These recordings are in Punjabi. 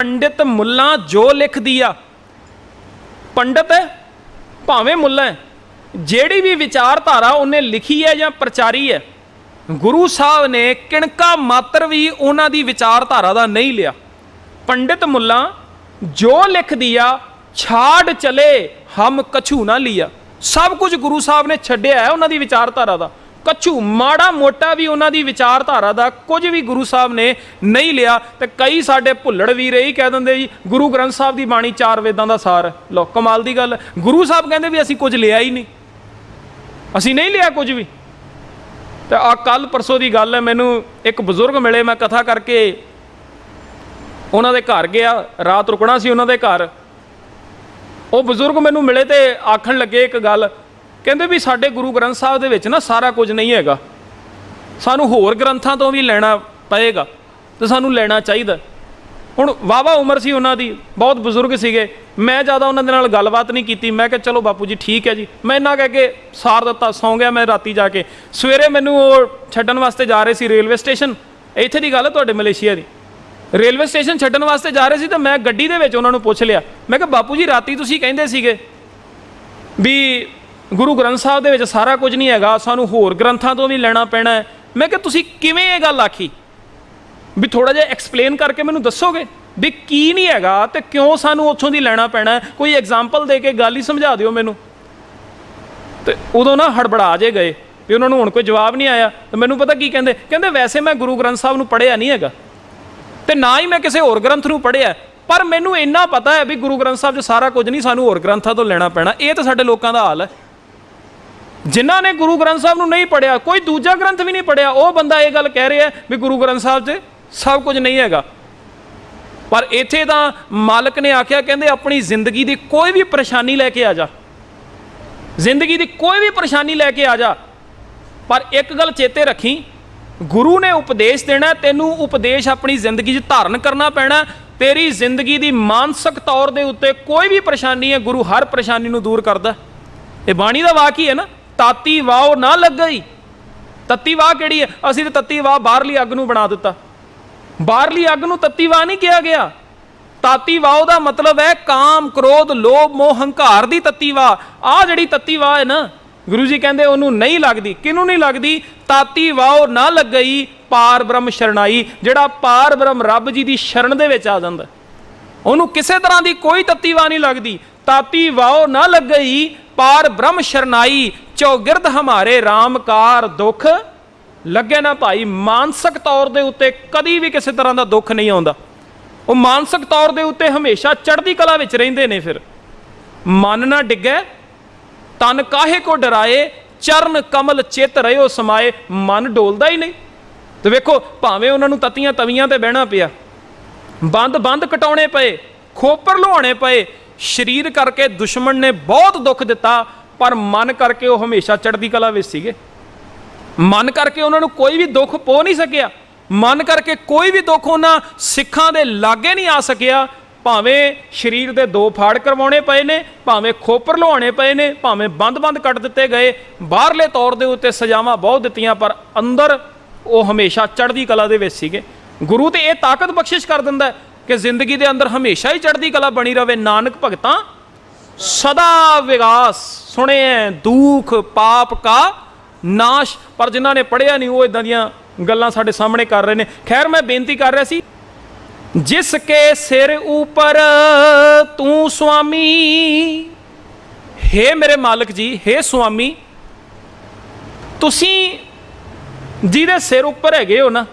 ਪੰਡਿਤ ਮੁੱਲਾ ਜੋ ਲਿਖਦੀ ਆ। ਪੰਡਤ ਭਾਵੇਂ ਮੁੱਲਾ ਜਿਹੜੀ ਵੀ ਵਿਚਾਰਧਾਰਾ ਉਹਨੇ ਲਿਖੀ ਹੈ ਜਾਂ ਪ੍ਰਚਾਰੀ ਹੈ, ਗੁਰੂ ਸਾਹਿਬ ਨੇ ਕਿਣਕਾ ਮਾਤਰ ਵੀ ਉਹਨਾਂ ਦੀ ਵਿਚਾਰਧਾਰਾ ਦਾ ਨਹੀਂ ਲਿਆ। ਪੰਡਿਤ ਮੁੱਲਾ ਜੋ ਲਿਖਦੀ ਆ, ਛਾੜ ਚਲੇ, ਹਮ ਕਛੂ ਨਾ ਲਿਆ। ਸਭ ਕੁਝ ਗੁਰੂ ਸਾਹਿਬ ਨੇ ਛੱਡਿਆ ਹੈ ਉਹਨਾਂ ਦੀ ਵਿਚਾਰਧਾਰਾ ਦਾ। ਕਛੂ ਮਾੜਾ ਮੋਟਾ ਵੀ ਉਹਨਾਂ ਦੀ ਵਿਚਾਰਧਾਰਾ ਦਾ ਕੁਝ ਵੀ ਗੁਰੂ ਸਾਹਿਬ ਨੇ ਨਹੀਂ ਲਿਆ ਤੇ ਕਈ ਸਾਡੇ ਭੁੱਲੜ ਵੀ ਰਹੀ ਕਹਿ ਦਿੰਦੇ ਜੀ, ਗੁਰੂ ਗ੍ਰੰਥ ਸਾਹਿਬ ਦੀ ਬਾਣੀ ਚਾਰ ਵੇਦਾਂ ਦਾ ਸਾਰ। ਹੈ। ਲਓ, ਕਮਾਲ ਦੀ ਗੱਲ। ਗੁਰੂ ਸਾਹਿਬ ਕਹਿੰਦੇ ਵੀ ਅਸੀਂ ਕੁਝ ਲਿਆ ਹੀ ਨਹੀਂ। ਅਸੀਂ ਨਹੀਂ ਲਿਆ ਕੁਝ ਵੀ। ਤੇ ਆ ਕੱਲ ਪਰਸੋਂ ਦੀ ਗੱਲ ਹੈ, ਮੈਨੂੰ ਇੱਕ ਬਜ਼ੁਰਗ ਮਿਲੇ, ਮੈਂ ਕਥਾ ਕਰਕੇ ਉਹਨਾਂ ਦੇ ਘਰ ਗਿਆ। ਰਾਤ ਰੁਕਣਾ ਸੀ ਉਹਨਾਂ ਦੇ ਘਰ। ਉਹ ਬਜ਼ੁਰਗ ਮੈਨੂੰ ਮਿਲੇ ਤੇ ਆਖਣ ਲੱਗੇ ਇੱਕ ਗੱਲ ਕਹਿੰਦੇ ਵੀ ਸਾਡੇ ਗੁਰੂ ਗ੍ਰੰਥ ਸਾਹਿਬ ਦੇ ਵਿੱਚ ਨਾ ਸਾਰਾ ਕੁਝ ਨਹੀਂ ਹੈਗਾ। ਸਾਨੂੰ ਹੋਰ ਗ੍ਰੰਥਾਂ ਤੋਂ ਵੀ ਲੈਣਾ ਪਏਗਾ ਤੇ ਸਾਨੂੰ ਲੈਣਾ ਚਾਹੀਦਾ। ਹੁਣ ਵਾਵਾ ਉਮਰ ਸੀ ਉਹਨਾਂ ਦੀ, ਬਹੁਤ ਬਜ਼ੁਰਗ ਸੀਗੇ। ਮੈਂ ਜ਼ਿਆਦਾ ਉਹਨਾਂ ਦੇ ਨਾਲ ਗੱਲਬਾਤ ਨਹੀਂ ਕੀਤੀ। ਮੈਂ ਕਿਹਾ, ਚਲੋ ਬਾਪੂ ਜੀ, ਠੀਕ ਹੈ ਜੀ। ਮੈਂ ਇੰਨਾ ਕਹਿ ਕੇ ਸਾਰ ਦਿੱਤਾ, ਸੌਂ ਗਿਆ ਮੈਂ ਰਾਤੀ ਜਾ ਕੇ। ਸਵੇਰੇ ਮੈਨੂੰ ਉਹ ਛੱਡਣ ਵਾਸਤੇ ਜਾ ਰਹੇ ਸੀ ਰੇਲਵੇ ਸਟੇਸ਼ਨ। ਇੱਥੇ ਦੀ ਗੱਲ ਹੈ ਤੁਹਾਡੇ ਮਲੇਸ਼ੀਆ ਦੀ। ਰੇਲਵੇ ਸਟੇਸ਼ਨ ਛੱਡਣ ਵਾਸਤੇ ਜਾ ਰਹੇ ਸੀ ਤਾਂ ਮੈਂ ਗੱਡੀ ਦੇ ਵਿੱਚ ਉਹਨਾਂ ਨੂੰ ਪੁੱਛ ਲਿਆ। ਮੈਂ ਕਿਹਾ, ਬਾਪੂ ਜੀ, ਰਾਤੀ ਤੁਸੀਂ ਕਹਿੰਦੇ ਸੀਗੇ ਵੀ ਗੁਰੂ ਗ੍ਰੰਥ ਸਾਹਿਬ ਦੇ ਵਿੱਚ ਸਾਰਾ ਕੁਝ ਨਹੀਂ ਹੈਗਾ, ਸਾਨੂੰ ਹੋਰ ਗ੍ਰੰਥਾਂ ਤੋਂ ਵੀ ਲੈਣਾ ਪੈਣਾ ਹੈ। ਮੈਂ ਕਿਹਾ, ਤੁਸੀਂ ਕਿਵੇਂ ਇਹ ਗੱਲ ਆਖੀ? ਵੀ ਥੋੜਾ ਜਿਹਾ ਐਕਸਪਲੇਨ ਕਰਕੇ ਮੈਨੂੰ ਦੱਸੋਗੇ? ਵੀ ਕੀ ਨਹੀਂ ਹੈਗਾ ਤੇ ਕਿਉਂ ਸਾਨੂੰ ਉੱਥੋਂ ਦੀ ਲੈਣਾ ਪੈਣਾ ਕੋਈ ਐਗਜ਼ਾਮਪਲ ਦੇ ਕੇ ਗੱਲ ਹੀ ਸਮਝਾ ਦਿਓ ਮੈਨੂੰ। ਤੇ ਉਦੋਂ ਨਾ ਹੜਬੜਾ ਜੇ ਗਏ, ਵੀ ਉਹਨਾਂ ਨੂੰ ਹੁਣ ਕੋਈ ਜਵਾਬ ਨਹੀਂ ਆਇਆ। ਤੇ ਮੈਨੂੰ ਪਤਾ ਕੀ ਕਹਿੰਦੇ? ਕਹਿੰਦੇ, ਵੈਸੇ ਮੈਂ ਗੁਰੂ ਗ੍ਰੰਥ ਸਾਹਿਬ ਨੂੰ ਪੜ੍ਹਿਆ ਨਹੀਂ ਹੈਗਾ। ਤੇ ਨਾ ਹੀ ਮੈਂ ਕਿਸੇ ਹੋਰ ਗ੍ਰੰਥ ਨੂੰ ਪੜ੍ਹਿਆ। ਪਰ ਮੈਨੂੰ ਇੰਨਾ ਪਤਾ ਹੈ ਵੀ ਗੁਰੂ ਗ੍ਰੰਥ ਸਾਹਿਬ 'ਚ ਸਾਰਾ ਕੁਝ ਨਹੀਂ, ਸਾਨੂੰ ਹੋਰ ਗ੍ਰੰਥਾਂ ਤੋਂ ਲੈਣਾ ਪੈਣਾ। ਇਹ ਤਾਂ ਸਾਡੇ ਲੋਕਾਂ ਦਾ ਹਾਲ ਹੈ। ਜਿਨ੍ਹਾਂ ਨੇ ਗੁਰੂ ਗ੍ਰੰਥ ਸਾਹਿਬ ਨੂੰ ਨਹੀਂ ਪੜਿਆ ਕੋਈ ਦੂਜਾ ਗ੍ਰੰਥ ਵੀ ਨਹੀਂ ਪੜਿਆ ਉਹ ਬੰਦਾ ਇਹ ਗੱਲ ਕਹਿ ਰਿਹਾ ਵੀ ਗੁਰੂ ਗ੍ਰੰਥ ਸਾਹਿਬ 'ਚ ਸਭ ਕੁਝ ਨਹੀਂ ਹੈਗਾ। ਪਰ ਇੱਥੇ ਤਾਂ ਮਾਲਕ ਨੇ ਆਖਿਆ, ਕਹਿੰਦੇ ਆਪਣੀ ਜ਼ਿੰਦਗੀ ਦੀ ਕੋਈ ਵੀ ਪਰੇਸ਼ਾਨੀ ਲੈ ਕੇ ਆ ਜਾ। ਜ਼ਿੰਦਗੀ ਦੀ ਕੋਈ ਵੀ ਪਰੇਸ਼ਾਨੀ ਲੈ ਕੇ ਆ ਜਾ। ਪਰ ਇੱਕ ਗੱਲ ਚੇਤੇ ਰੱਖੀ, ਗੁਰੂ ਨੇ ਉਪਦੇਸ਼ ਦੇਣਾ, ਤੈਨੂੰ ਉਪਦੇਸ਼ ਆਪਣੀ ਜ਼ਿੰਦਗੀ 'ਚ ਧਾਰਨ ਕਰਨਾ ਪੈਣਾ। ਤੇਰੀ ਜ਼ਿੰਦਗੀ ਦੀ ਮਾਨਸਿਕ ਤੌਰ ਦੇ ਉੱਤੇ ਕੋਈ ਵੀ ਪਰੇਸ਼ਾਨੀ ਹੈ, ਗੁਰੂ ਹਰ ਪਰੇਸ਼ਾਨੀ ਨੂੰ ਦੂਰ ਕਰਦਾ। ਇਹ ਬਾਣੀ ਦਾ ਵਾਕ ਹੀ ਹੈ ਨਾ। ਤਾਤੀ ਵਾਓ ਨਾ ਲੱਗਈ। ਤੱਤੀ ਵਾਹ ਕਿਹੜੀ ਹੈ? ਅਸੀਂ ਤਾਂ ਤੱਤੀ ਵਾਹ ਬਾਹਰਲੀ ਅੱਗ ਨੂੰ ਬਣਾ ਦਿੱਤਾ। ਬਾਹਰਲੀ ਅੱਗ ਨੂੰ ਤੱਤੀ ਵਾਹ ਨਹੀਂ ਕਿਹਾ ਗਿਆ। ਤਾਤੀ ਵਾਹ ਦਾ ਮਤਲਬ ਹੈ ਕਾਮ, ਕ੍ਰੋਧ, ਲੋਭ, ਮੋਹ, ਹੰਕਾਰ ਦੀ ਤੱਤੀ ਵਾਹ। ਆ ਜਿਹੜੀ ਤੱਤੀ ਵਾਹ ਹੈ ਨਾ, ਗੁਰੂ ਜੀ ਕਹਿੰਦੇ ਉਹਨੂੰ ਨਹੀਂ ਲੱਗਦੀ। ਕਿਹਨੂੰ ਨਹੀਂ ਲੱਗਦੀ? ਤਾਤੀ ਵਾਹ ਨਾ ਲੱਗਈ, ਪਾਰ ਬ੍ਰਹਮ ਸ਼ਰਣਾਈ। ਜਿਹੜਾ ਪਾਰ ਬ੍ਰਹਮ ਰੱਬ ਜੀ ਦੀ ਸ਼ਰਨ ਦੇ ਵਿੱਚ ਆ ਜਾਂਦਾ। ਉਹਨੂੰ ਕਿਸੇ ਤਰ੍ਹਾਂ ਦੀ ਕੋਈ ਤੱਤੀ ਵਾਹ ਨਹੀਂ ਲੱਗਦੀ। ਤਾਤੀ ਵਾਹ ਨਾ ਲੱਗਈ, ਪਾਰ ਬ੍ਰਹਮ ਸ਼ਰਨਾਈ ਚੌਗਿਰਦ ਹਮਾਰੇ ਰਾਮਕਾਰ ਦੁੱਖ, ਲੱਗੇ ਨਾ ਭਾਈ, ਮਾਨਸਿਕ ਤੌਰ ਦੇ ਉੱਤੇ ਕਦੀ ਵੀ ਕਿਸੇ ਤਰ੍ਹਾਂ ਦਾ ਦੁੱਖ ਨਹੀਂ ਆਉਂਦਾ। ਉਹ ਮਾਨਸਿਕ ਤੌਰ ਦੇ ਉੱਤੇ ਹਮੇਸ਼ਾ ਚੜ੍ਹਦੀ ਕਲਾ ਵਿੱਚ ਰਹਿੰਦੇ ਨੇ ਫਿਰ। ਮਨ ਨਾ ਡਿੱਗੇ, ਤਨ ਕਾਹੇ ਕੋ ਡਰਾਏ, ਚਰਨ ਕਮਲ ਚਿਤ ਰਿਓ ਸਮਾਏ, ਮਨ ਡੋਲਦਾ ਹੀ ਨਹੀਂ। ਤੇ ਵੇਖੋ, ਭਾਵੇਂ ਉਹਨਾਂ ਨੂੰ ਤਤੀਆਂ ਤਵੀਆਂ ਤੇ ਬਹਿਣਾ ਪਿਆ, ਬੰਦ ਬੰਦ ਕਟਾਉਣੇ ਪਏ, ਖੋਪਰ ਲੁਹਾਉਣੇ ਪਏ, ਸਰੀਰ ਕਰਕੇ ਦੁਸ਼ਮਣ ਨੇ ਬਹੁਤ ਦੁੱਖ ਦਿੱਤਾ ਪਰ ਮਨ ਕਰਕੇ ਉਹ ਹਮੇਸ਼ਾ ਚੜ੍ਹਦੀ ਕਲਾ ਵਿੱਚ ਸੀਗੇ। ਮਨ ਕਰਕੇ ਉਹਨਾਂ ਨੂੰ ਕੋਈ ਵੀ ਦੁੱਖ ਪੋ ਨਹੀਂ ਸਕਿਆ। ਮਨ ਕਰਕੇ ਕੋਈ ਵੀ ਦੁੱਖ ਉਹਨਾਂ ਸਿੱਖਾਂ ਦੇ ਲਾਗੇ ਨਹੀਂ ਆ ਸਕਿਆ। ਭਾਵੇਂ ਸਰੀਰ ਦੇ ਦੋ ਫਾੜ ਕਰਵਾਉਣੇ ਪਏ ਨੇ, ਭਾਵੇਂ ਖੋਪਰ ਲੁਹਾਉਣੇ ਪਏ ਨੇ, ਭਾਵੇਂ ਬੰਦ-ਬੰਦ ਕੱਟ ਦਿੱਤੇ ਗਏ। ਬਾਹਰਲੇ ਤੌਰ ਦੇ ਉੱਤੇ ਸਜ਼ਾਵਾਂ ਬਹੁਤ ਦਿੱਤੀਆਂ, ਪਰ ਅੰਦਰ ਉਹ ਹਮੇਸ਼ਾ ਚੜ੍ਹਦੀ ਕਲਾ ਦੇ ਵਿੱਚ ਸੀਗੇ। ਗੁਰੂ ਤੇ ਇਹ ਤਾਕਤ ਬਖਸ਼ਿਸ਼ ਕਰ ਦਿੰਦਾ ਕਿ ਜ਼ਿੰਦਗੀ ਦੇ ਅੰਦਰ ਹਮੇਸ਼ਾ ਹੀ ਚੜ੍ਹਦੀ ਕਲਾ ਬਣੀ ਰਵੇ ਨਾਨਕ ਭਗਤਾਂ ਸਦਾ ਵਿਗਾਸ। ਸੁਣੇ ਦੁੱਖ, ਪਾਪ ਕਾ ਨਾਸ਼। ਪਰ ਜਿਨ੍ਹਾਂ ਨੇ ਪੜਿਆ ਨਹੀਂ, ਉਹ ਇਦਾਂ ਦੀਆਂ ਗੱਲਾਂ ਸਾਡੇ ਸਾਹਮਣੇ ਕਰ ਰਹੇ ਨੇ। ਖੈਰ, ਮੈਂ ਬੇਨਤੀ ਕਰ ਰਿਹਾ ਸੀ, ਜਿਸ ਕੇ ਸਿਰ ਉਪਰ ਤੂੰ ਸੁਆਮੀ हे ਮੇਰੇ ਮਾਲਕ ਜੀ हे ਸੁਆਮੀ, ਤੁਸੀਂ ਜਿਹਦੇ ਸਿਰ ਉੱਪਰ ਹੈਗੇ ਹੋ ਨਾ,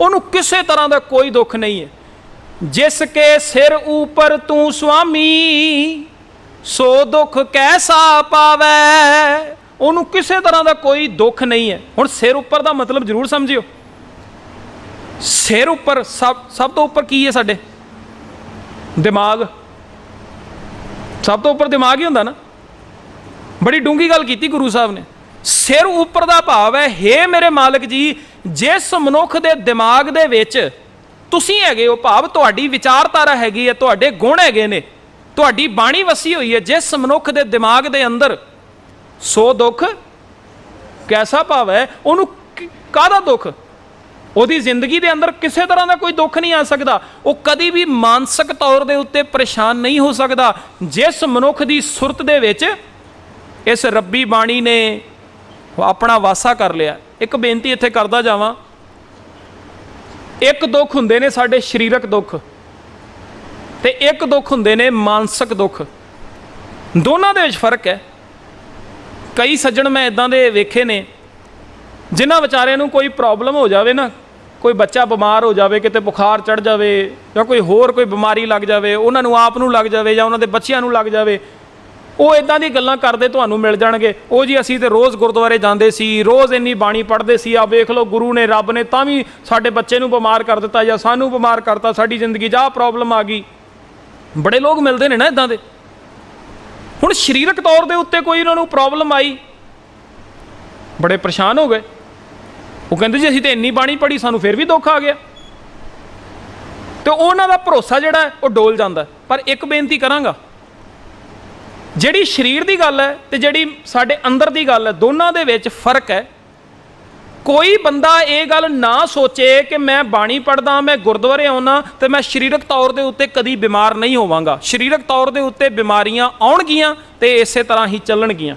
ਉਹਨੂੰ ਕਿਸੇ ਤਰ੍ਹਾਂ ਦਾ ਕੋਈ ਦੁੱਖ ਨਹੀਂ ਹੈ। ਜਿਸ ਕੇ ਸਿਰ ਉਪਰ ਤੂੰ ਸੁਆਮੀ ਸੋ ਦੁੱਖ ਕੈਸਾ ਪਾਵੈ? ਉਹਨੂੰ ਕਿਸੇ ਤਰ੍ਹਾਂ ਦਾ ਕੋਈ ਦੁੱਖ ਨਹੀਂ ਹੈ। ਹੁਣ ਸਿਰ ਉੱਪਰ ਦਾ ਮਤਲਬ ਜ਼ਰੂਰ ਸਮਝਿਓ। ਸਿਰ ਉੱਪਰ ਸਭ ਸਭ ਤੋਂ ਉੱਪਰ ਕੀ ਹੈ ਸਾਡੇ? ਦਿਮਾਗ। ਸਭ ਤੋਂ ਉੱਪਰ ਦਿਮਾਗ ਹੀ ਹੁੰਦਾ ਨਾ। ਬੜੀ ਡੂੰਗੀ ਗੱਲ ਕੀਤੀ ਗੁਰੂ ਸਾਹਿਬ ਨੇ। ਸਿਰ ਉੱਪਰ ਦਾ ਭਾਵ ਹੈ, ਹੇ ਮੇਰੇ ਮਾਲਕ ਜੀ, ਜਿਸ ਮਨੁੱਖ ਦੇ ਦਿਮਾਗ ਦੇ ਵਿੱਚ ਤੁਸੀਂ ਹੈਗੇ ਹੋ, ਭਾਵ ਤੁਹਾਡੀ ਵਿਚਾਰਧਾਰਾ ਹੈਗੀ ਹੈ, ਤੁਹਾਡੇ ਗੁਣ ਹੈਗੇ ਨੇ। ਤੁਹਾਡੀ ਬਾਣੀ ਵਸੀ ਹੋਈ ਹੈ, ਜਿਸ ਮਨੁੱਖ ਦੇ ਦਿਮਾਗ ਦੇ ਅੰਦਰ ਸੋ ਦੁੱਖ ਕੈਸਾ ਭਾਵ ਹੈ, ਉਹਨੂੰ ਕਾਹਦਾ ਦੁੱਖ? ਉਹਦੀ ਜ਼ਿੰਦਗੀ ਦੇ ਅੰਦਰ ਕਿਸੇ ਤਰ੍ਹਾਂ ਦਾ ਕੋਈ ਦੁੱਖ ਨਹੀਂ ਆ ਸਕਦਾ। ਉਹ ਕਦੀ ਵੀ ਮਾਨਸਿਕ ਤੌਰ ਦੇ ਉੱਤੇ ਪਰੇਸ਼ਾਨ ਨਹੀਂ ਹੋ ਸਕਦਾ। ਜਿਸ ਮਨੁੱਖ ਦੀ ਸੁਰਤ ਦੇ ਵਿੱਚ ਇਸ ਰੱਬੀ ਬਾਣੀ ਨੇ ਆਪਣਾ ਵਾਸਾ ਕਰ ਲਿਆ। ਇੱਕ ਬੇਨਤੀ ਇੱਥੇ ਕਰਦਾ ਜਾਵਾਂ। ਇੱਕ ਦੁੱਖ ਹੁੰਦੇ ਨੇ ਸਾਡੇ ਸਰੀਰਕ ਦੁੱਖ। ਤੇ ਇੱਕ ਦੁੱਖ ਹੁੰਦੇ ਨੇ, ਮਾਨਸਿਕ ਦੁੱਖ। ਦੋਨਾਂ ਦੇ ਵਿੱਚ ਫ਼ਰਕ ਹੈ। ਕਈ ਸੱਜਣ ਮੈਂ ਇਦਾਂ ਦੇ ਵੇਖੇ ਨੇ, ਜਿਨ੍ਹਾਂ ਵਿਚਾਰਿਆਂ ਨੂੰ ਕੋਈ ਪ੍ਰੋਬਲਮ ਹੋ ਜਾਵੇ ਨਾ, ਕੋਈ ਬੱਚਾ ਬਿਮਾਰ ਹੋ ਜਾਵੇ, ਕਿਤੇ ਬੁਖਾਰ ਚੜ ਜਾਵੇ, ਜਾਂ ਕੋਈ ਹੋਰ ਕੋਈ ਬਿਮਾਰੀ ਲੱਗ ਜਾਵੇ, ਉਹਨਾਂ ਨੂੰ ਆਪ ਨੂੰ ਲੱਗ ਜਾਵੇ, ਜਾਂ ਉਹਨਾਂ ਦੇ ਬੱਚਿਆਂ ਨੂੰ ਲੱਗ ਜਾਵੇ, ਉਹ ਇਦਾਂ ਦੀ ਗੱਲਾਂ ਕਰਦੇ ਤੁਹਾਨੂੰ ਮਿਲ ਜਾਣਗੇ। ਉਹ ਜੀ ਅਸੀਂ ਤੇ ਰੋਜ਼ ਗੁਰਦੁਆਰੇ ਜਾਂਦੇ ਸੀ, ਰੋਜ਼ ਇੰਨੀ ਬਾਣੀ ਪੜ੍ਹਦੇ ਸੀ ਆ ਵੇਖ ਲਓ ਗੁਰੂ ਨੇ, ਰੱਬ ਨੇ ਤਾਂ ਵੀ ਸਾਡੇ ਬੱਚੇ ਨੂੰ ਬਿਮਾਰ ਕਰ ਦਿੱਤਾ ਜਾਂ ਸਾਨੂੰ ਬਿਮਾਰ ਕਰਤਾ, ਸਾਡੀ ਜ਼ਿੰਦਗੀ 'ਚ ਆਹ ਪ੍ਰੋਬਲਮ ਆ ਗਈ। ਬੜੇ ਲੋਕ ਮਿਲਦੇ ਨੇ ਨਾ ਇਦਾਂ ਦੇ। ਹੁਣ ਸਰੀਰਕ ਤੌਰ ਦੇ ਉੱਤੇ ਕੋਈ ਉਹਨਾਂ ਨੂੰ ਪ੍ਰੋਬਲਮ ਆਈ, ਬੜੇ ਪਰੇਸ਼ਾਨ ਹੋ ਗਏ। ਉਹ ਕਹਿੰਦੇ ਜੀ ਅਸੀਂ ਤੇ ਇੰਨੀ ਬਾਣੀ ਪੜ੍ਹੀ, ਸਾਨੂੰ ਫਿਰ ਵੀ ਦੁੱਖ ਆ ਗਿਆ। ਤੇ ਉਹਨਾਂ ਦਾ ਭਰੋਸਾ ਜਿਹੜਾ ਉਹ ਡੋਲ ਜਾਂਦਾ ਪਰ ਇੱਕ ਬੇਨਤੀ ਕਰਾਂਗਾ, ਜਿਹੜੀ ਸਰੀਰ ਦੀ ਗੱਲ ਹੈ ਤੇ ਜਿਹੜੀ ਸਾਡੇ ਅੰਦਰ ਦੀ ਗੱਲ ਹੈ, ਦੋਨਾਂ ਦੇ ਵਿੱਚ ਫ਼ਰਕ ਹੈ। ਕੋਈ ਬੰਦਾ ਇਹ ਗੱਲ ਨਾ ਸੋਚੇ ਕਿ ਮੈਂ ਬਾਣੀ ਪੜਦਾ ਮੈਂ ਗੁਰਦੁਆਰੇ ਆਉਣਾ ਤੇ ਮੈਂ ਸਰੀਰਕ ਤੌਰ ਦੇ ਉੱਤੇ ਕਦੀ ਬਿਮਾਰ ਨਹੀਂ ਹੋਵਾਂਗਾ। ਸਰੀਰਕ ਤੌਰ ਦੇ ਉੱਤੇ ਬਿਮਾਰੀਆਂ ਆਉਣਗੀਆਂ ਤੇ ਇਸੇ ਤਰ੍ਹਾਂ ਹੀ ਚੱਲਣਗੀਆਂ।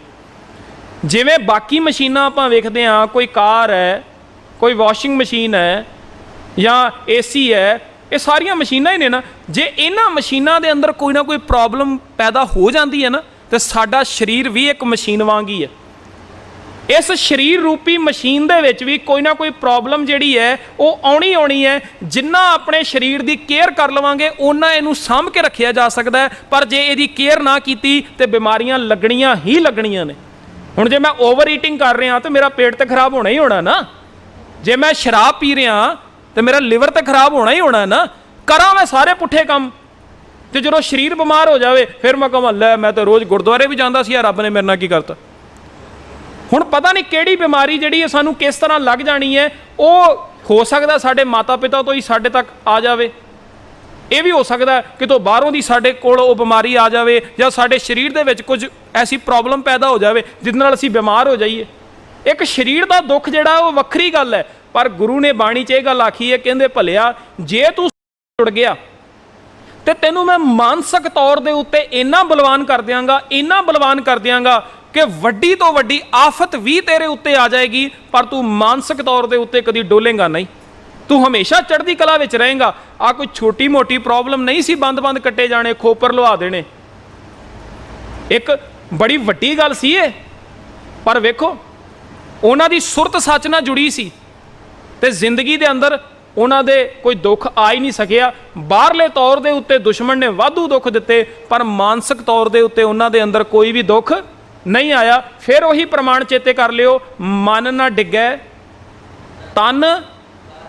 ਜਿਵੇਂ ਬਾਕੀ ਮਸ਼ੀਨਾਂ ਆਪਾਂ ਵੇਖਦੇ ਹਾਂ, ਕੋਈ ਕਾਰ ਹੈ, ਕੋਈ ਵਾਸ਼ਿੰਗ ਮਸ਼ੀਨ ਹੈ ਜਾਂ ਏਸੀ ਹੈ, ਇਹ ਸਾਰੀਆਂ ਮਸ਼ੀਨਾਂ ਹੀ ਨੇ ਨਾ। ਜੇ ਇਹਨਾਂ ਮਸ਼ੀਨਾਂ ਦੇ ਅੰਦਰ ਕੋਈ ਨਾ ਕੋਈ ਪ੍ਰੋਬਲਮ ਪੈਦਾ ਹੋ ਜਾਂਦੀ ਹੈ ਨਾ, ਤੇ ਸਾਡਾ ਸਰੀਰ ਵੀ ਇੱਕ ਮਸ਼ੀਨ ਵਾਂਗ ਹੀ ਹੈ। ਇਸ ਸਰੀਰ ਰੂਪੀ ਮਸ਼ੀਨ ਦੇ ਵਿੱਚ ਵੀ ਕੋਈ ਨਾ ਕੋਈ ਪ੍ਰੋਬਲਮ ਜਿਹੜੀ ਹੈ, ਉਹ ਆਉਣੀ ਆਉਣੀ ਹੈ। ਜਿੰਨਾ ਆਪਣੇ ਸਰੀਰ ਦੀ ਕੇਅਰ ਕਰ ਲਵਾਂਗੇ ਉਹਨਾਂ ਇਹਨੂੰ ਸਾਂਭ ਕੇ ਰੱਖਿਆ ਜਾ ਸਕਦਾ ਪਰ ਜੇ ਇਹਦੀ ਕੇਅਰ ਨਾ ਕੀਤੀ, ਤੇ ਬਿਮਾਰੀਆਂ ਲੱਗਣੀਆਂ ਹੀ ਲੱਗਣੀਆਂ ਨੇ। ਹੁਣ ਜੇ ਮੈਂ ਓਵਰ ਈਟਿੰਗ ਕਰ ਰਿਹਾ, ਤਾਂ ਮੇਰਾ ਪੇਟ ਤੇ ਖਰਾਬ ਹੋਣਾ ਹੀ ਹੋਣਾ ਨਾ। ਜੇ ਮੈਂ ਸ਼ਰਾਬ ਪੀ ਰਿਹਾ, ਤੇ ਮੇਰਾ ਲਿਵਰ ਤੇ ਖਰਾਬ ਹੋਣਾ ਹੀ ਹੋਣਾ ਨਾ। ਕਰਾਂ ਮੈਂ ਸਾਰੇ ਪੁੱਠੇ ਕੰਮ। ਤੇ ਜਦੋਂ ਸਰੀਰ ਬਿਮਾਰ ਹੋ ਜਾਵੇ, ਫਿਰ ਮੈਂ ਕਹਾਂ, ਲੈ ਮੈਂ ਤਾਂ ਰੋਜ਼ ਗੁਰਦੁਆਰੇ ਵੀ ਜਾਂਦਾ ਸੀ ਆ ਰੱਬ ਨੇ ਮੇਰੇ ਨਾਲ ਕੀ ਕਰਤਾ? ਹੁਣ ਪਤਾ ਨਹੀਂ ਕਿਹੜੀ ਬਿਮਾਰੀ ਜਿਹੜੀ ਹੈ ਸਾਨੂੰ ਕਿਸ ਤਰ੍ਹਾਂ ਲੱਗ ਜਾਣੀ ਹੈ, ਉਹ ਹੋ ਸਕਦਾ ਸਾਡੇ ਮਾਤਾ ਪਿਤਾ ਤੋਂ ਹੀ ਸਾਡੇ ਤੱਕ ਆ ਜਾਵੇ। ਇਹ ਵੀ ਹੋ ਸਕਦਾ ਕਿ ਤੋਂ ਬਾਹਰੋਂ ਦੀ ਸਾਡੇ ਕੋਲ ਉਹ ਬਿਮਾਰੀ ਆ ਜਾਵੇ ਜਾਂ ਸਾਡੇ ਸਰੀਰ ਦੇ ਵਿੱਚ ਕੁਝ ਐਸੀ ਪ੍ਰੋਬਲਮ ਪੈਦਾ ਹੋ ਜਾਵੇ ਜਿਸ ਨਾਲ ਅਸੀਂ ਬਿਮਾਰ ਹੋ ਜਾਈਏ। ਇੱਕ ਸਰੀਰ ਦਾ ਦੁੱਖ ਜਿਹੜਾ ਉਹ ਵੱਖਰੀ ਗੱਲ ਹੈ, ਪਰ ਗੁਰੂ ਨੇ ਬਾਣੀ 'ਚ ਇਹ ਗੱਲ ਆਖੀ ਹੈ, ਕਹਿੰਦੇ ਭਲਿਆ, ਜੇ ਤੂੰ ਜੁੜ ਗਿਆ ਤੇ ਤੈਨੂੰ ਮੈਂ ਮਾਨਸਿਕ ਤੌਰ ਦੇ ਉੱਤੇ ਇੰਨਾ ਬਲਵਾਨ ਕਰ ਦਿਆਂਗਾ, ਇੰਨਾ ਬਲਵਾਨ ਕਰ ਦਿਆਂਗਾ ਕਿ ਵੱਡੀ ਤੋਂ ਵੱਡੀ ਆਫਤ ਵੀ ਤੇਰੇ ਉੱਤੇ ਆ ਜਾਏਗੀ, ਪਰ ਤੂੰ ਮਾਨਸਿਕ ਤੌਰ ਦੇ ਉੱਤੇ ਕਦੀ ਡੋਲੇਗਾ ਨਹੀਂ। ਤੂੰ ਹਮੇਸ਼ਾ ਚੜ੍ਹਦੀ ਕਲਾ ਵਿੱਚ ਰਹੇਗਾ। ਆ ਕੋਈ ਛੋਟੀ ਮੋਟੀ ਪ੍ਰੋਬਲਮ ਨਹੀਂ ਸੀ ਬੰਦ-ਬੰਦ ਕੱਟੇ ਜਾਣੇ, ਖੋਪਰ ਲਵਾ ਦੇਣੇ। ਇੱਕ ਬੜੀ ਵੱਡੀ ਗੱਲ ਸੀ ਇਹ। ਪਰ ਵੇਖੋ, ਉਹਨਾਂ ਦੀ ਸੁਰਤ ਸੱਚ ਨਾਲ ਜੁੜੀ ਸੀ ਤੇ ਜ਼ਿੰਦਗੀ ਦੇ ਅੰਦਰ ਉਹਨਾਂ ਦੇ ਕੋਈ ਦੁੱਖ ਆ ਹੀ ਨਹੀਂ ਸਕਿਆ। ਬਾਹਰਲੇ ਤੌਰ ਦੇ ਉੱਤੇ ਦੁਸ਼ਮਣ ਨੇ ਵਾਧੂ ਦੁੱਖ ਦਿੱਤੇ, ਪਰ ਮਾਨਸਿਕ ਤੌਰ ਦੇ ਉੱਤੇ ਉਹਨਾਂ ਦੇ ਅੰਦਰ ਕੋਈ ਵੀ ਦੁੱਖ ਨਹੀਂ ਆਇਆ, ਫਿਰ ਉਹੀ ਪ੍ਰਮਾਣ ਚੇਤੇ ਕਰ ਲਿਓ, ਮਨ ਨਾ ਡਿੱਗੇ, ਤਨ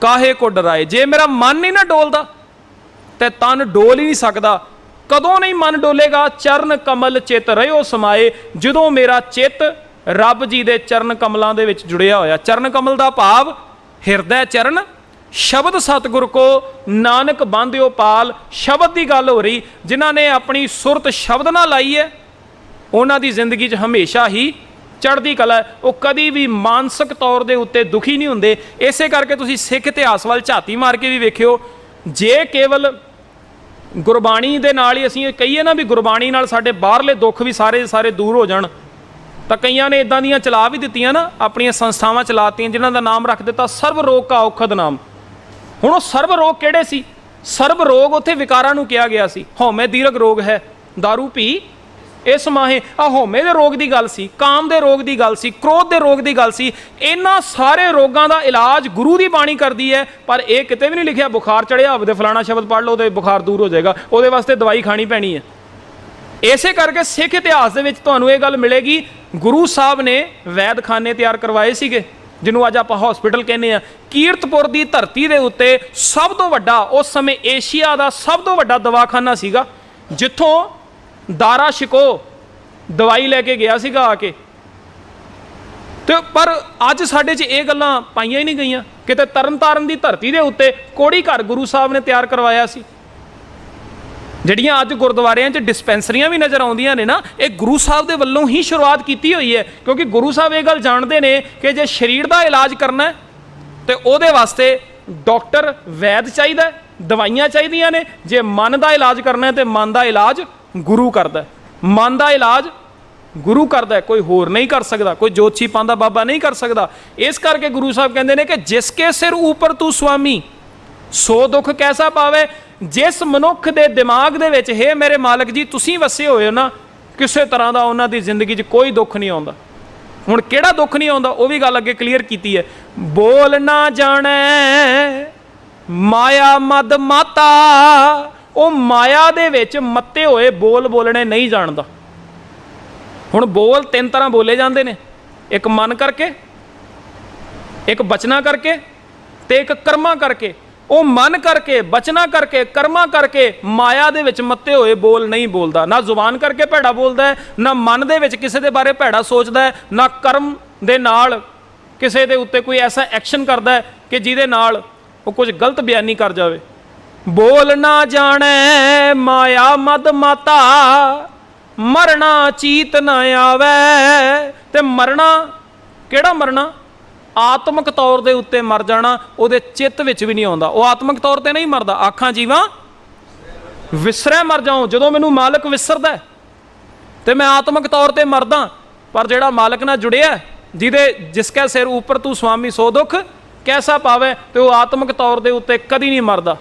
ਕਾਹੇ ਕੋ ਡਰਾਏ ਜੇ ਮੇਰਾ ਮਨ ਨਹੀਂ ਨਾ ਡੋਲਦਾ, ਤੇ ਤਨ ਡੋਲ ਹੀ ਨਹੀਂ ਸਕਦਾ। ਕਦੋਂ ਨਹੀਂ ਮਨ ਡੋਲੇਗਾ? ਚਰਨ ਕਮਲ ਚਿਤ ਰਹਿਓ ਸਮਾਏ। ਜਦੋਂ ਮੇਰਾ ਚਿੱਤ ਰੱਬ ਜੀ ਦੇ ਚਰਨ ਕਮਲਾਂ ਦੇ ਵਿੱਚ ਜੁੜਿਆ ਹੋਇਆ। ਚਰਨ ਕਮਲ ਦਾ ਭਾਵ, ਹਿਰਦੈ ਚਰਨ, ਸ਼ਬਦ ਸਤਿਗੁਰ ਕੋ ਨਾਨਕ ਬੰਧਿਓ ਪਾਲ। ਸ਼ਬਦ ਦੀ ਗੱਲ ਹੋ ਰਹੀ, ਜਿਨ੍ਹਾਂ ਨੇ ਆਪਣੀ ਸੁਰਤ ਸ਼ਬਦ ਨਾਲ ਲਾਈ ਹੈ। ਉਹਨਾਂ ਦੀ ਜ਼ਿੰਦਗੀ 'ਚ ਹਮੇਸ਼ਾ ਹੀ ਚੜ੍ਹਦੀ ਕਲਾ ਉਹ ਕਦੀ ਵੀ ਮਾਨਸਿਕ ਤੌਰ ਦੇ ਉੱਤੇ ਦੁਖੀ ਨਹੀਂ ਹੁੰਦੇ। ਇਸੇ ਕਰਕੇ ਤੁਸੀਂ ਸਿੱਖ ਇਤਿਹਾਸ ਵੱਲ ਝਾਤੀ ਮਾਰ ਕੇ ਵੀ ਵੇਖਿਓ। ਜੇ ਕੇਵਲ ਗੁਰਬਾਣੀ ਦੇ ਨਾਲ ਹੀ ਅਸੀਂ ਕਹੀਏ ਨਾ ਵੀ ਗੁਰਬਾਣੀ ਨਾਲ ਸਾਡੇ ਬਾਹਰਲੇ ਦੁੱਖ ਵੀ ਸਾਰੇ ਦੇ ਸਾਰੇ ਦੂਰ ਹੋ ਜਾਣ, ਤਾਂ ਕਈਆਂ ਨੇ ਇਦਾਂ ਦੀਆਂ ਚਲਾ ਵੀ ਦਿੱਤੀਆਂ ਨਾ, ਆਪਣੀਆਂ ਸੰਸਥਾਵਾਂ ਚਲਾਤੀਆਂ ਜਿਨ੍ਹਾਂ ਦਾ ਨਾਮ ਰੱਖ ਦਿੱਤਾ ਸਰਬ ਰੋਗ ਕਾ ਔਖਦ ਨਾਮ। ਹੁਣ ਉਹ ਸਰਬ ਰੋਗ ਕਿਹੜੇ ਸੀ? ਸਰਬ ਰੋਗ ਉੱਥੇ ਵਿਕਾਰਾਂ ਨੂੰ ਕਿਹਾ ਗਿਆ ਸੀ। ਹਉਮੈ ਦੀਰਘ ਰੋਗ ਹੈ। दारू ਪੀ ਇਸ ਮਾਹੇ ਆ ਹਉਮੈ ਦੇ ਰੋਗ ਦੀ ਗੱਲ ਸੀ, ਕਾਮ ਦੇ ਰੋਗ ਦੀ ਗੱਲ ਸੀ, ਕ੍ਰੋਧ ਦੇ ਰੋਗ ਦੀ ਗੱਲ ਸੀ ਇਹਨਾਂ ਸਾਰੇ ਰੋਗਾਂ ਦਾ ਇਲਾਜ ਗੁਰੂ ਦੀ ਬਾਣੀ ਕਰਦੀ ਹੈ, ਪਰ ਇਹ ਕਿਤੇ ਵੀ ਨਹੀਂ ਲਿਖਿਆ, ਬੁਖਾਰ ਚੜਿਆ ਹੋਵੇ ਫਲਾਣਾ ਸ਼ਬਦ ਪੜ੍ਹ ਲਓ ਤੇ ਬੁਖਾਰ ਦੂਰ ਹੋ ਜਾਏਗਾ, ਉਹਦੇ ਵਾਸਤੇ ਦਵਾਈ ਖਾਣੀ ਪੈਣੀ ਹੈ। ਇਸੇ ਕਰਕੇ ਸਿੱਖ ਇਤਿਹਾਸ ਦੇ ਵਿੱਚ ਤੁਹਾਨੂੰ ਇਹ ਗੱਲ ਮਿਲੇਗੀ, ਗੁਰੂ ਸਾਹਿਬ ਨੇ ਵੈਦਖਾਨੇ ਤਿਆਰ ਕਰਵਾਏ ਸੀਗੇ, ਜਿਹਨੂੰ ਅੱਜ ਆਪਾਂ ਹਸਪੀਟਲ ਕਹਿੰਦੇ ਆ ਕੀਰਤਪੁਰ ਦੀ ਧਰਤੀ ਦੇ ਉੱਤੇ ਸਭ ਤੋਂ ਵੱਡਾ, ਉਸ ਸਮੇਂ ਏਸ਼ੀਆ ਦਾ ਸਭ ਤੋਂ ਵੱਡਾ ਦਵਾਖਾਨਾ ਸੀਗਾ, ਜਿੱਥੋਂ ਦਾਰਾ ਸ਼ਿਕੋ ਦਵਾਈ ਲੈ ਕੇ ਗਿਆ ਸੀਗਾ ਆ ਕੇ। ਤੇ ਪਰ ਅੱਜ ਸਾਡੇ 'ਚ ਇਹ ਗੱਲਾਂ ਪਾਈਆਂ ਹੀ ਨਹੀਂ ਗਈਆਂ। ਕਿਤੇ ਤਰਨਤਾਰਨ ਦੀ ਧਰਤੀ ਦੇ ਉੱਤੇ ਕੋੜੀ ਘਰ ਗੁਰੂ ਸਾਹਿਬ ਨੇ ਤਿਆਰ ਕਰਵਾਇਆ ਸੀ। ਜਿਹੜੀਆਂ ਅੱਜ ਗੁਰਦੁਆਰਿਆਂ 'ਚ ਡਿਸਪੈਂਸਰੀਆਂ ਵੀ ਨਜ਼ਰ ਆਉਂਦੀਆਂ ਨੇ ਨਾ, ਇਹ ਗੁਰੂ ਸਾਹਿਬ ਦੇ ਵੱਲੋਂ ਹੀ ਸ਼ੁਰੂਆਤ ਕੀਤੀ ਹੋਈ ਹੈ। ਕਿਉਂਕਿ ਗੁਰੂ ਸਾਹਿਬ ਇਹ ਗੱਲ ਜਾਣਦੇ ਨੇ ਕਿ ਜੇ ਸਰੀਰ ਦਾ ਇਲਾਜ ਕਰਨਾ ਹੈ, ਤੇ ਉਹਦੇ ਵਾਸਤੇ ਡਾਕਟਰ ਵੈਦ ਚਾਹੀਦਾ ਦਵਾਈਆਂ ਚਾਹੀਦੀਆਂ ਨੇ। ਜੇ ਮਨ ਦਾ ਇਲਾਜ ਕਰਨਾ ਹੈ, ਤੇ ਮਨ ਦਾ ਇਲਾਜ ਗੁਰੂ ਕਰਦਾ ਮਨ ਦਾ ਇਲਾਜ ਗੁਰੂ ਕਰਦਾ ਕੋਈ ਹੋਰ ਨਹੀਂ ਕਰ ਸਕਦਾ। ਕੋਈ ਜੋਤਸ਼ੀ ਪਾਉਂਦਾ ਬਾਬਾ ਨਹੀਂ ਕਰ ਸਕਦਾ। ਇਸ ਕਰਕੇ ਗੁਰੂ ਸਾਹਿਬ ਕਹਿੰਦੇ ਨੇ ਕਿ ਜਿਸ ਕੇ ਸਿਰ ਉਪਰ ਤੂੰ ਸੁਆਮੀ, ਸੋ ਦੁੱਖ ਕੈਸਾ ਪਾਵੇ? ਜਿਸ ਮਨੁੱਖ ਦੇ ਦਿਮਾਗ ਦੇ ਵਿੱਚ, ਹੈ ਮੇਰੇ ਮਾਲਕ ਜੀ, ਤੁਸੀਂ ਵਸੇ ਹੋਏ ਹੋ ਨਾ, ਕਿਸੇ ਤਰ੍ਹਾਂ ਦਾ ਉਹਨਾਂ ਦੀ ਜ਼ਿੰਦਗੀ 'ਚ ਕੋਈ ਦੁੱਖ ਨਹੀਂ ਆਉਂਦਾ। ਹੁਣ ਕਿਹੜਾ ਦੁੱਖ ਨਹੀਂ ਆਉਂਦਾ? ਉਹ ਵੀ ਗੱਲ ਅੱਗੇ ਕਲੀਅਰ ਕੀਤੀ ਹੈ। ਬੋਲ ਨਾ ਜਾਣੈ, ਮਾਇਆ ਮਦ ਮਾਤਾ ਉਹ ਮਾਇਆ ਦੇ ਵਿੱਚ ਮੱਤੇ ਹੋਏ ਬੋਲ ਬੋਲਣੇ ਨਹੀਂ ਜਾਣਦਾ। ਹੁਣ ਬੋਲ ਤਿੰਨ ਤਰ੍ਹਾਂ ਬੋਲੇ ਜਾਂਦੇ ਨੇ। ਇੱਕ ਮਨ ਕਰਕੇ, ਇੱਕ ਬਚਨਾ ਕਰਕੇ ਤੇ ਇੱਕ ਕਰਮਾਂ ਕਰਕੇ। ਉਹ ਮਨ ਕਰਕੇ, ਬਚਨਾ ਕਰਕੇ, ਕਰਮਾਂ ਕਰਕੇ ਮਾਇਆ ਦੇ ਵਿੱਚ ਮੱਤੇ ਹੋਏ ਬੋਲ ਨਹੀਂ ਬੋਲਦਾ। ਨਾ ਜ਼ੁਬਾਨ ਕਰਕੇ ਭੈੜਾ ਬੋਲਦਾ ਹੈ, ਨਾ ਮਨ ਦੇ ਵਿੱਚ ਕਿਸੇ ਦੇ ਬਾਰੇ ਭੈੜਾ ਸੋਚਦਾ ਹੈ, ਨਾ ਕਰਮ ਦੇ ਨਾਲ ਕਿਸੇ ਦੇ ਉੱਤੇ ਕੋਈ ਐਸਾ ਐਕਸ਼ਨ ਕਰਦਾ ਹੈ ਕਿ ਜਿਹਦੇ ਨਾਲ ਉਹ ਕੁਝ ਗਲਤ ਬਿਆਨੀ ਕਰ ਜਾਵੇ। ਬੋਲ ਨਾ ਜਾਣੈ ਮਾਇਆ ਮਦ ਮਾਤਾ ਮਰਣਾ ਚੀਤ ਨਾ ਆਵੇ। ਤੇ ਮਰਣਾ ਕਿਹੜਾ ਮਰਨਾ ਆਤਮਿਕ ਤੌਰ ਦੇ ਉੱਤੇ ਮਰ ਜਾਣਾ ਉਹਦੇ ਚਿੱਤ ਵਿੱਚ ਵੀ ਨਹੀਂ ਆਉਂਦਾ। ਉਹ ਆਤਮਿਕ ਤੌਰ ਤੇ ਨਹੀਂ ਮਰਦਾ। ਆਖਾਂ ਜੀਵਾਂ ਵਿਸਰੈ ਮਰ ਜਾਉ ਜਦੋਂ ਮੈਨੂੰ ਮਾਲਕ ਵਿਸਰਦਾ ਹੈ, ਤੇ ਮੈਂ ਆਤਮਿਕ ਤੌਰ ਤੇ ਮਰਦਾ ਪਰ ਜਿਹੜਾ ਮਾਲਕ ਨਾਲ ਜੁੜਿਆ ਜਿਹਦੇ ਜਿਸ ਕੈ ਸਿਰ ਉੱਪਰ ਤੂੰ ਸੁਆਮੀ ਸੋ ਦੁੱਖ ਕੈਸਾ ਪਾਵੇ ਤੇ ਉਹ ਆਤਮਿਕ ਤੌਰ ਦੇ ਉੱਤੇ ਕਦੀ ਨਹੀਂ ਮਰਦਾ।